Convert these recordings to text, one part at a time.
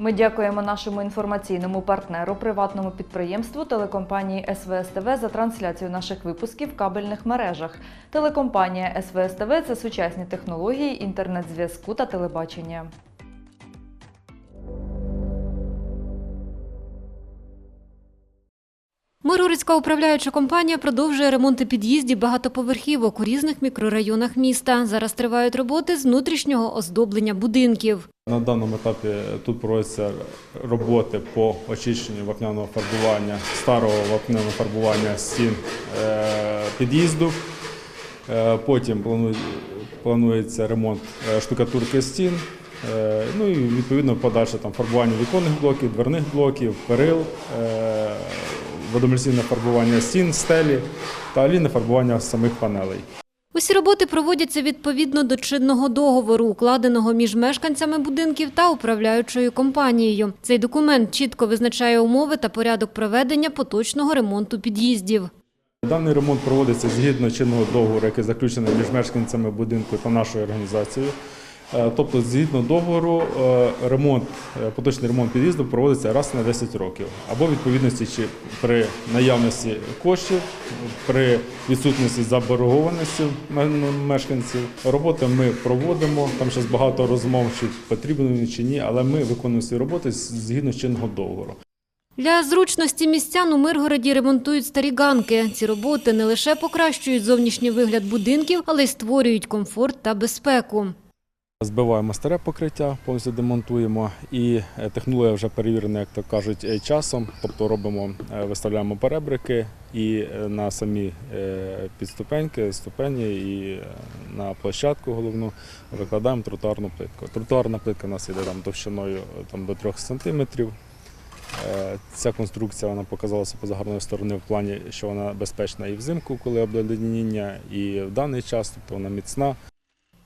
Ми дякуємо нашому інформаційному партнеру, приватному підприємству телекомпанії СВСТВ за трансляцію наших випусків в кабельних мережах. Телекомпанія СВСТВ – це сучасні технології інтернет-зв'язку та телебачення. Миргородська управляюча компанія продовжує ремонти під'їздів багатоповерхівок у різних мікрорайонах міста. Зараз тривають роботи з внутрішнього оздоблення будинків. На даному етапі тут проводяться роботи по очищенню вапняного фарбування, старого вапняного фарбування стін е, під'їзду. Е, Потім планується ремонт е, штукатурки стін. Ну і відповідно подальше там фарбування віконних блоків, дверних блоків, перил, е, водомільційне фарбування стін, стелі та алійне фарбування самих панелей. Усі роботи проводяться відповідно до чинного договору, укладеного між мешканцями будинків та управляючою компанією. Цей документ чітко визначає умови та порядок проведення поточного ремонту під'їздів. Даний ремонт проводиться згідно чинного договору, який заключений між мешканцями будинку та нашою організацією. Е, Тобто, згідно договору, е, ремонт, е, поточний ремонт під'їзду проводиться раз на 10 років. Або відповідності чи при наявності коштів, при відсутності заборгованості мешканців. Роботи ми проводимо. Там ще багато розмов, чи потрібно чи ні, але ми виконуємо свої роботи згідно чинного договору. Для зручності містян у Миргороді ремонтують старі ганки. Ці роботи не лише покращують зовнішній вигляд будинків, але й створюють комфорт та безпеку. Збиваємо старе покриття, повністю демонтуємо, і е, технологія вже перевірена, як то кажуть, е, часом. Тобто робимо, е, виставляємо перебрики і на самі підступеньки, ступені і на площадку головну викладаємо тротуарну плитку. Тротуарна плитка у нас йде там товщиною там, до 3 см. Ця конструкція вона показалася позагарної сторони в плані, що вона безпечна і взимку, коли обледеніння, і в даний час, тобто вона міцна.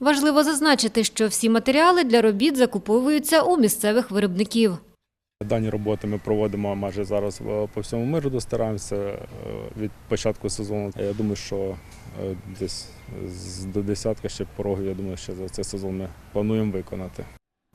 Важливо зазначити, що всі матеріали для робіт закуповуються у місцевих виробників. Дані роботи ми проводимо майже зараз е, по всьому миру, стараємося е, від початку сезону. Я думаю, що е, десь до десятка ще порогів, я думаю, що за цей сезон ми плануємо виконати.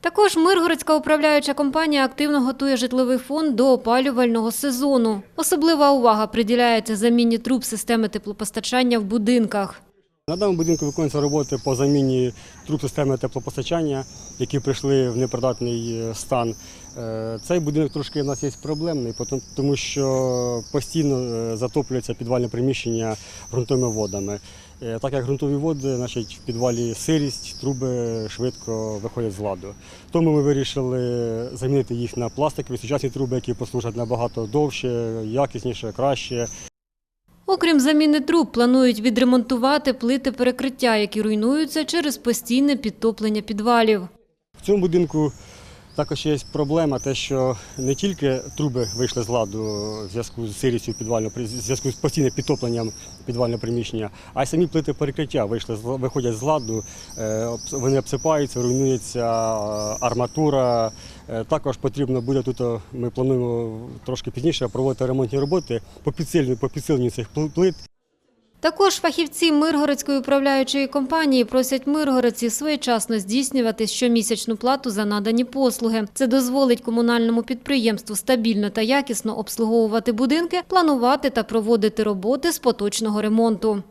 Також Миргородська управляюча компанія активно готує житловий фонд до опалювального сезону. Особлива увага приділяється заміні труб системи теплопостачання в будинках. На даному будинку виконуються роботи по заміні труб системи теплопостачання, які прийшли в непридатний е, стан. Е, Цей будинок трошки в нас є проблемний, тому що постійно е, затоплюється підвальне приміщення ґрунтовими водами. Так як ґрунтові води, значить, в підвалі сирість, труби швидко виходять з ладу. Тому ми вирішили замінити їх на пластикові сучасні труби, які послужать набагато довше, якісніше, краще. Окрім заміни труб, планують відремонтувати плити перекриття, які руйнуються через постійне підтоплення підвалів. В цьому будинку також є проблема, те, що не тільки труби вийшли з ладу в зв'язку з сирістю підвального зв'язку з постійним підтопленням підвального приміщення, а й самі плити перекриття вийшли виходять з ладу, е, вони обсипаються, руйнується е, арматура. Е, Також потрібно буде тут. Ми плануємо трошки пізніше проводити ремонтні роботи по підсиленню, по підсиленню цих пл- плит. Також фахівці Миргородської управляючої компанії просять миргородців своєчасно здійснювати щомісячну плату за надані послуги. Це дозволить комунальному підприємству стабільно та якісно обслуговувати будинки, планувати та проводити роботи з поточного ремонту.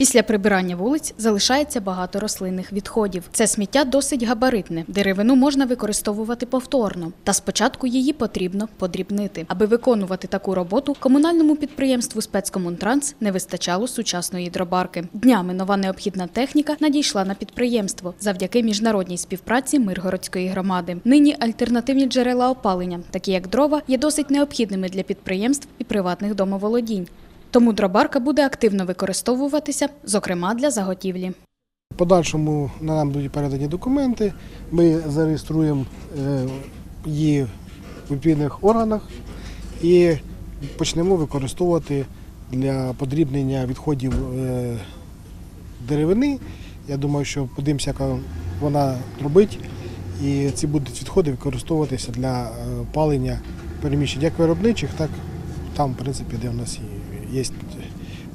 Після прибирання вулиць залишається багато рослинних відходів. Це сміття досить габаритне. Деревину можна використовувати повторно. Та спочатку її потрібно подрібнити. Аби виконувати таку роботу, комунальному підприємству спецкомунтранс не вистачало сучасної дробарки. Днями нова необхідна техніка надійшла на підприємство завдяки міжнародній співпраці Миргородської громади. Нині альтернативні джерела опалення, такі як дрова, є досить необхідними для підприємств і приватних домоволодінь. Тому дробарка буде активно використовуватися, зокрема для заготівлі. В подальшому нам будуть передані документи, ми зареєструємо е, її в відповідних органах і почнемо використовувати для подрібнення відходів е, деревини. Я думаю, що подивимося, яка вона робить, і ці будуть відходи використовуватися для е, палення переміщень як виробничих, так там, в принципі, де в нас і є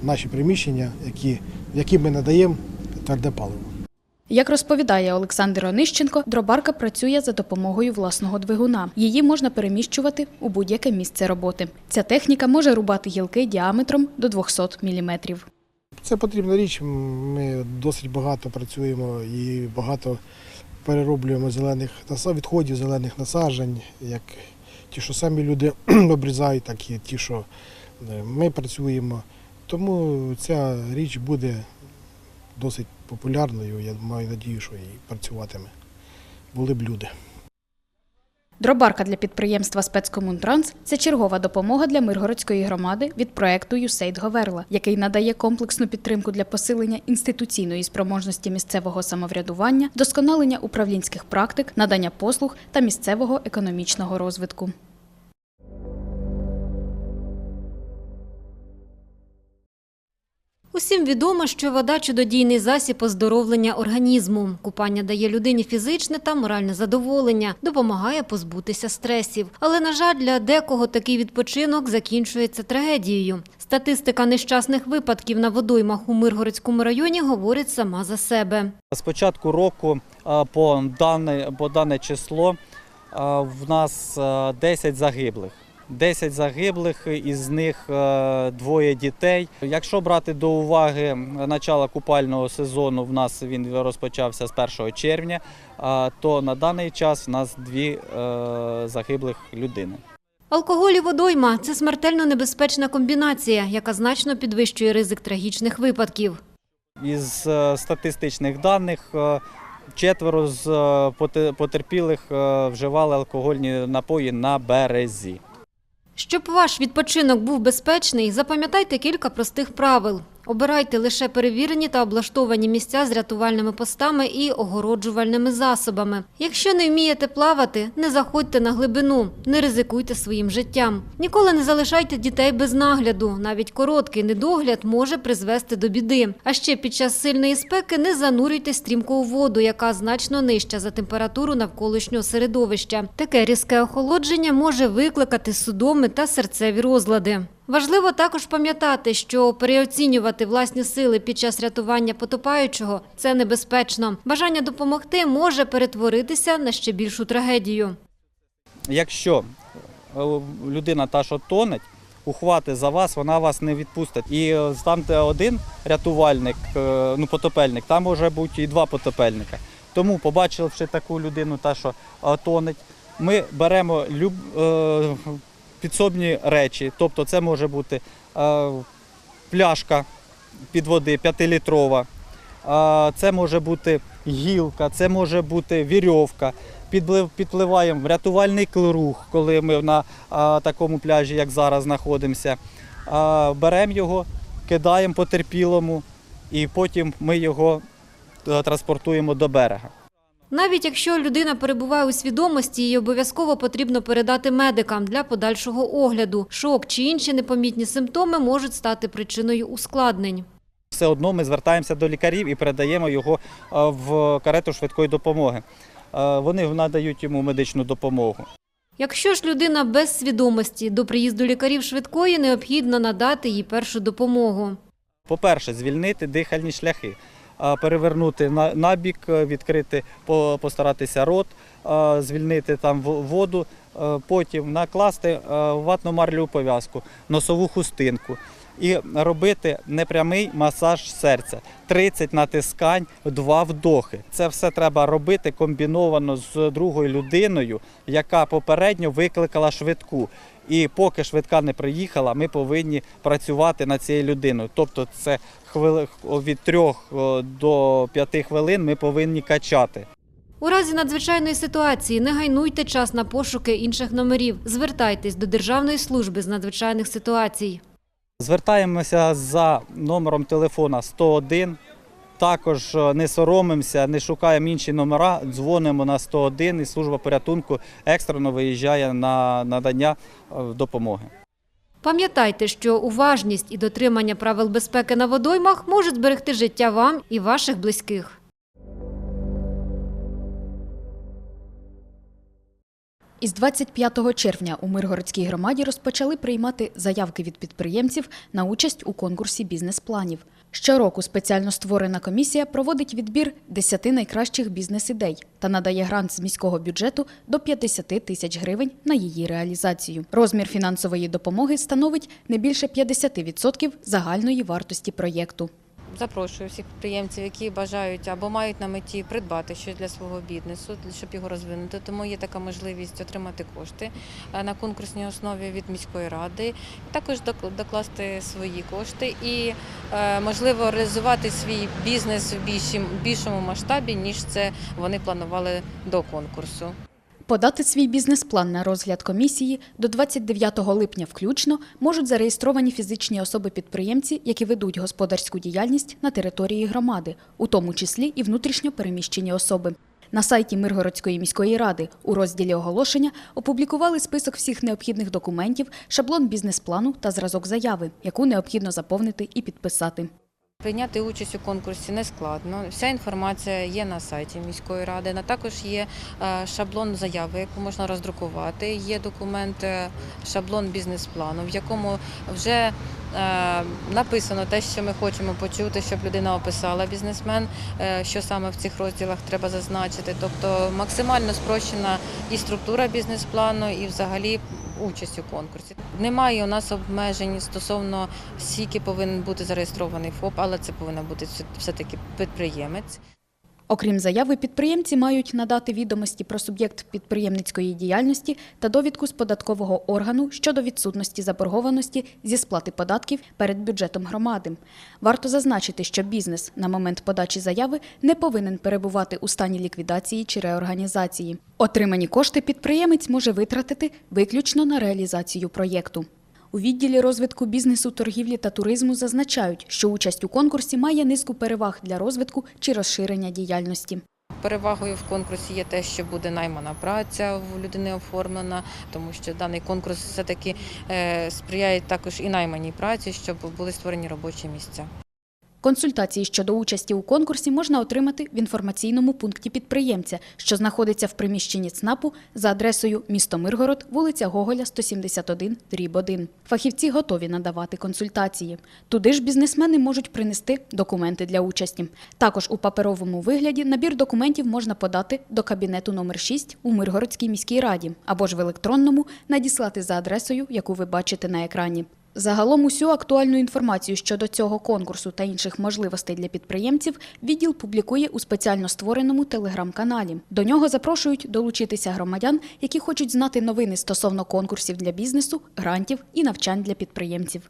наші приміщення, які, які ми надаємо тверде паливо. Як розповідає Олександр Онищенко, дробарка працює за допомогою власного двигуна. Її можна переміщувати у будь-яке місце роботи. Ця техніка може рубати гілки діаметром до 200 мм. Це потрібна річ. Ми досить багато працюємо і багато перероблюємо зелених відходів, зелених насаджень, як ті, що самі люди обрізають, так і ті, що ми працюємо. Тому ця річ буде досить популярною. Я маю надію, що і працюватиме. Були б люди. Дробарка для підприємства Спецкомунтранс це чергова допомога для Миргородської громади від проекту «Юсейд Говерла, який надає комплексну підтримку для посилення інституційної спроможності місцевого самоврядування, досконалення управлінських практик, надання послуг та місцевого економічного розвитку. Усім відомо, що вода чудодійний засіб оздоровлення організму. Купання дає людині фізичне та моральне задоволення, допомагає позбутися стресів. Але, на жаль, для декого такий відпочинок закінчується трагедією. Статистика нещасних випадків на водоймах у Миргородському районі говорить сама за себе. З початку року по дане, по дане число в нас 10 загиблих. 10 загиблих, із них е, двоє дітей. Якщо брати до уваги начало купального сезону, в нас він розпочався з 1 червня, а, то на даний час в нас дві е, загиблих людини. Алкоголь і водойма – це смертельно небезпечна комбінація, яка значно підвищує ризик трагічних випадків. Із е, статистичних даних е, четверо з е, потерпілих е, вживали алкогольні напої на березі. Щоб ваш відпочинок був безпечний, запам'ятайте кілька простих правил. Обирайте лише перевірені та облаштовані місця з рятувальними постами і огороджувальними засобами. Якщо не вмієте плавати, не заходьте на глибину, не ризикуйте своїм життям. Ніколи не залишайте дітей без нагляду. Навіть короткий недогляд може призвести до біди. А ще під час сильної спеки не занурюйте стрімко у воду, яка значно нижча за температуру навколишнього середовища. Таке різке охолодження може викликати судоми та серцеві розлади. Важливо також пам'ятати, що переоцінювати власні сили під час рятування потопаючого це небезпечно. Бажання допомогти може перетворитися на ще більшу трагедію. Якщо е, людина та, що тонеть, ухвати за вас, вона вас не відпустить. І е, там, де один рятувальник, е, ну потопельник, там може бути і два потопельника. Тому, побачивши таку людину, та що тонеть, ми беремо люб, підсобні речі. Тобто це може бути е, пляшка під води 5-літрова, е, це може бути гілка, це може бути вірьовка. Підпливаємо в рятувальний круг, коли ми на такому пляжі, як зараз, знаходимося. Беремо його, кидаємо потерпілому, і потім ми його е, транспортуємо до берега. Навіть якщо людина перебуває у свідомості, їй обов'язково потрібно передати медикам для подальшого огляду. Шок чи інші непомітні симптоми можуть стати причиною ускладнень. Все одно ми звертаємося до лікарів і передаємо його в карету швидкої допомоги. Вони надають йому медичну допомогу. Якщо ж людина без свідомості, до приїзду лікарів швидкої необхідно надати їй першу допомогу. По-перше, звільнити дихальні шляхи, перевернути на, бік, е, відкрити, постаратися рот, звільнити там воду, е, потім накласти е, ватно-марлеву пов'язку, носову хустинку і робити непрямий масаж серця. 30 натискань, 2 вдохи. Це все треба робити комбіновано з другою людиною, яка попередньо викликала швидку. І поки швидка не приїхала, ми повинні працювати над цією людиною. Тобто, це від 3 до 5 хвилин ми повинні качати. У разі надзвичайної ситуації не гайнуйте час на пошуки інших номерів. Звертайтесь до Державної служби з надзвичайних ситуацій. Звертаємося за номером телефона 101. Також е, не соромимося, не шукаємо інші номера, дзвонимо на 101 і служба порятунку екстрено виїжджає на надання е, допомоги. Пам'ятайте, що уважність і дотримання правил безпеки на водоймах можуть зберегти життя вам і ваших близьких. Із 25 червня у Миргородській громаді розпочали приймати заявки від підприємців на участь у конкурсі бізнес-планів. Щороку спеціально створена комісія проводить відбір 10 найкращих бізнес-ідей та надає грант з міського бюджету до 50 тисяч гривень на її реалізацію. Розмір фінансової допомоги становить не більше 50% загальної вартості проєкту. Запрошую всіх підприємців, які бажають або мають на меті придбати щось для свого бізнесу, щоб його розвинути. Тому є така можливість отримати кошти е, на конкурсній основі від міської ради, також докласти свої кошти і е, можливо реалізувати свій бізнес в більшому масштабі, ніж це вони планували до конкурсу. Подати свій бізнес-план на розгляд комісії до 29 липня включно можуть зареєстровані фізичні особи-підприємці, які ведуть господарську діяльність на території громади, у тому числі і внутрішньо переміщені особи. На сайті Миргородської міської ради у розділі оголошення опублікували список всіх необхідних документів, шаблон бізнес-плану та зразок заяви, яку необхідно заповнити і підписати. Прийняти участь у конкурсі не складно. Вся інформація є на сайті міської ради. Також є е, шаблон заяви, яку можна роздрукувати. Є документ е, шаблон бізнес-плану, в якому вже е, написано те, що ми хочемо почути, щоб людина описала бізнесмен, що саме в цих розділах треба зазначити. Тобто максимально спрощена і структура бізнес-плану, і взагалі участь у конкурсі. Немає у нас обмежень стосовно скільки повинен бути зареєстрований ФОП, але це повинен бути все- все-таки підприємець. Окрім заяви, підприємці мають надати відомості про суб'єкт підприємницької діяльності та довідку з податкового органу щодо відсутності заборгованості зі сплати податків перед бюджетом громади. Варто зазначити, що бізнес на момент подачі заяви не повинен перебувати у стані ліквідації чи реорганізації. Отримані кошти підприємець може витратити виключно на реалізацію проєкту. У відділі розвитку бізнесу, торгівлі та туризму зазначають, що участь у конкурсі має низку переваг для розвитку чи розширення діяльності. Перевагою в конкурсі є те, що буде наймана праця в людини оформлена, тому що даний конкурс все-таки е, сприяє також і найманій праці, щоб були створені робочі місця. Консультації щодо участі у конкурсі можна отримати в інформаційному пункті підприємця, що знаходиться в приміщенні ЦНАПу за адресою місто Миргород, вулиця Гоголя, 171, дріб 1. Фахівці готові надавати консультації. Туди ж бізнесмени можуть принести документи для участі. Також у паперовому вигляді набір документів можна подати до кабінету номер 6 у Миргородській міській раді або ж в електронному надіслати за адресою, яку ви бачите на екрані. Загалом усю актуальну інформацію щодо цього конкурсу та інших можливостей для підприємців відділ публікує у спеціально створеному телеграм-каналі. До нього запрошують долучитися громадян, які хочуть знати новини стосовно конкурсів для бізнесу, грантів і навчань для підприємців.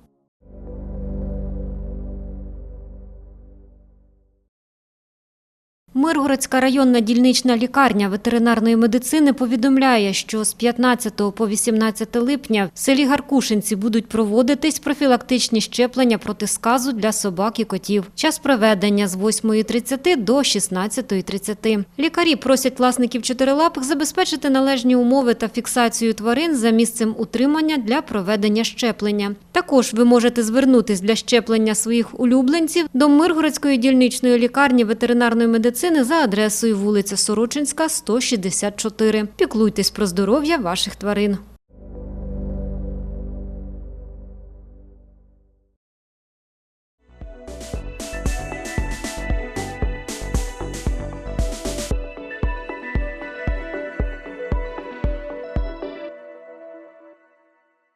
Миргородська районна дільнична лікарня ветеринарної медицини повідомляє, що з 15 по 18 липня в селі Гаркушинці будуть проводитись профілактичні щеплення проти сказу для собак і котів. Час проведення з 8.30 до 16.30. Лікарі просять власників чотирилапих забезпечити належні умови та фіксацію тварин за місцем утримання для проведення щеплення. Також ви можете звернутись для щеплення своїх улюбленців до Миргородської дільничної лікарні ветеринарної медицини за адресою вулиця Сорочинська, 164. Піклуйтесь про здоров'я ваших тварин.